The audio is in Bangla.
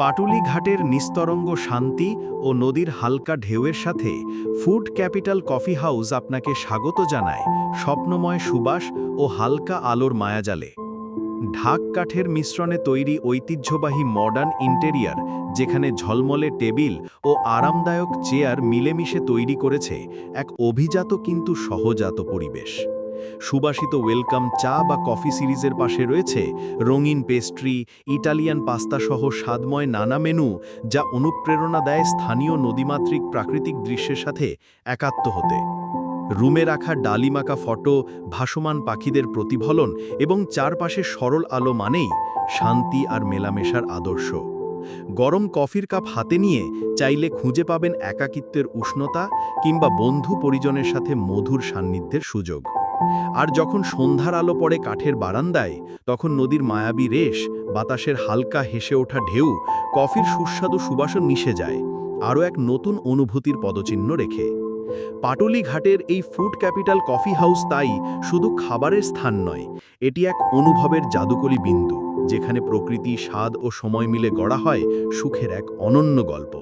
পাটুলি ঘাটের নিস্তরঙ্গ শান্তি ও নদীর হালকা ঢেউয়ের সাথে ফুড ক্যাপিটাল কফি হাউস আপনাকে স্বাগত জানায় স্বপ্নময় সুবাস ও হালকা আলোর মায়াজালে। ঢাক কাঠের মিশ্রণে তৈরি ঐতিহ্যবাহী মডার্ন ইন্টেরিয়ার যেখানে ঝলমলে টেবিল ও আরামদায়ক চেয়ার মিলেমিশে তৈরি করেছে এক অভিজাত কিন্তু সহজাত পরিবেশ। সুবাসিত ওয়েলকাম চা বা কফি সিরিজের পাশে রয়েছে রঙিন পেস্ট্রি, ইটালিয়ান পাস্তা সহ স্বাদময় নানা মেনু যা অনুপ্রেরণা দেয় স্থানীয় নদীমাতৃক প্রাকৃতিক দৃশ্যের সাথে একাত্ম হতে। রুমে রাখা ডালিমাকা ফটো, ভাসমান পাখিদের প্রতিফলন এবং চারপাশে সরল আলো মানেই শান্তি আর মেলামেশার আদর্শ। গরম কফির কাপ হাতে নিয়ে চাইলে খুঁজে পাবেন একাকিত্বের উষ্ণতা কিংবা বন্ধু পরিজনের সাথে মধুর সান্নিধ্যের সুযোগ। আর যখন সন্ধ্যার আলো পড়ে কাঠের বারান্দায়, তখন নদীর মায়াবী রেশ, বাতাসের হালকা হেসে ওঠা ঢেউ, কফির সুস্বাদু সুবাসন মিশে যায়, আরও এক নতুন অনুভূতির পদচিহ্ন রেখে। পাটুলি ঘাটের এই ফুড ক্যাপিটাল কফি হাউস তাই শুধু খাবারের স্থান নয়, এটি এক অনুভবের জাদুকলি বিন্দু, যেখানে প্রকৃতি, স্বাদ ও সময় মিলে গড়া হয় সুখের এক অনন্য গল্প।